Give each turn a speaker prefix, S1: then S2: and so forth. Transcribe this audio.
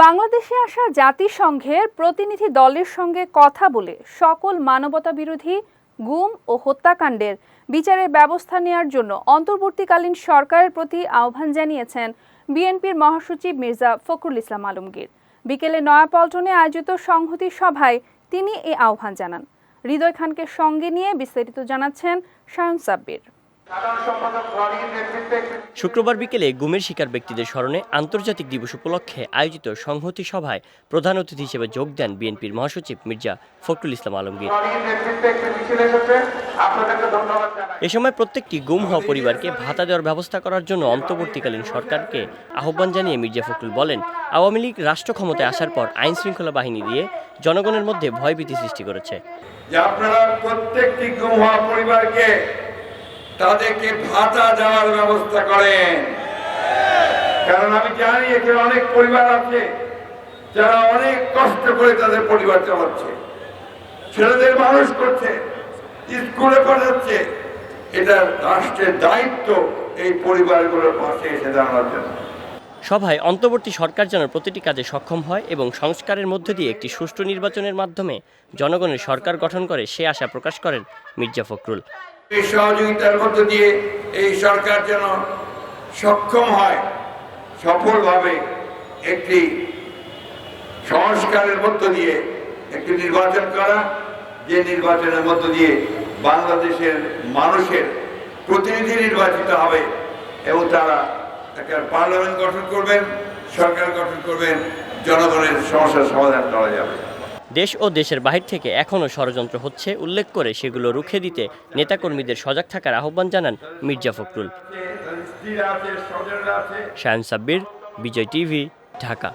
S1: বাংলাদেশে আসা জাতিসংঘের প্রতিনিধি দলের সঙ্গে কথা বলে সকল মানবতা বিরোধী গুম ও হত্যাকাণ্ডের বিচারের ব্যবস্থা নেওয়ার জন্য অন্তর্বর্তীকালীন সরকারের প্রতি আহ্বান জানিয়েছেন বিএনপির মহাসচিব মির্জা ফখরুল ইসলাম আলমগীর। বিকেলে নয়াপল্টনে আয়োজিত সংহতি সভায় তিনি এই আহ্বান জানান। হৃদয় খানকে সঙ্গে নিয়ে বিস্তারিত জানাচ্ছেন সায়ন সাব্বির।
S2: শুক্রবার বিকেলে গুমের শিকার ব্যক্তিদের স্মরণে আন্তর্জাতিক দিবস উপলক্ষে আয়োজিত সংহতি সভায় প্রধান অতিথি হিসেবে যোগ দেন বিএনপির মহাসচিব মির্জা ফখরুল ইসলাম আলমগীর। এ সময় প্রত্যেকটি গুম হওয়া পরিবারকে ভাতা দেওয়ার ব্যবস্থা করার জন্য অন্তর্বর্তীকালীন সরকারকে আহ্বান জানিয়ে মির্জা ফখরুল বলেন আওয়ামী লীগ রাষ্ট্র ক্ষমতায় আসার পর আইন শৃঙ্খলা বাহিনী দিয়ে জনগণের মধ্যে ভয়ভীতি সৃষ্টি করেছে।
S3: আপনারা প্রত্যেকটি গুম হওয়া পরিবারকে তাদেরকে ভাতা দেওয়ার ব্যবস্থা করেন। কারণ আমি জানি এখানে অনেক পরিবার আছে, যারা অনেক কষ্ট করে তাদের পরিবার চালাচ্ছে। ছেলেদের মানুষ করছে, স্কুলে পাঠাচ্ছে এটা রাষ্ট্রের দায়িত্ব এই পরিবারগুলোর পাশে এসে দাঁড়ানোর জন্য।
S2: সভায় অন্তর্বর্তী সরকার যেন প্রতিটি কাজে সক্ষম হয় এবং সংস্কারের মধ্য দিয়ে একটি সুষ্ঠু নির্বাচনের মাধ্যমে জনগণের সরকার গঠন করে সে আশা প্রকাশ করেন মির্জা ফখরুল।
S3: এই সহযোগিতার মধ্য দিয়ে এই সরকার যেন সক্ষম হয়, সফলভাবে একটি সংস্কারের মধ্য দিয়ে একটি নির্বাচন করা, যে নির্বাচনের মধ্য দিয়ে বাংলাদেশের মানুষের প্রতিনিধি নির্বাচিত হবে এবং তারা একটা পার্লামেন্ট গঠন করবেন, সরকার গঠন করবেন, জনগণের সমস্যার সমাধান করা যাবে।
S2: দেশ ও দেশের বাহির থেকে এখনও ষড়যন্ত্র হচ্ছে উল্লেখ করে সেগুলো রুখে দিতে নেতাকর্মীদের সজাগ থাকার আহ্বান জানান মির্জা ফখরুল। শায়ন সাব্বির বিজয় টিভি ঢাকা।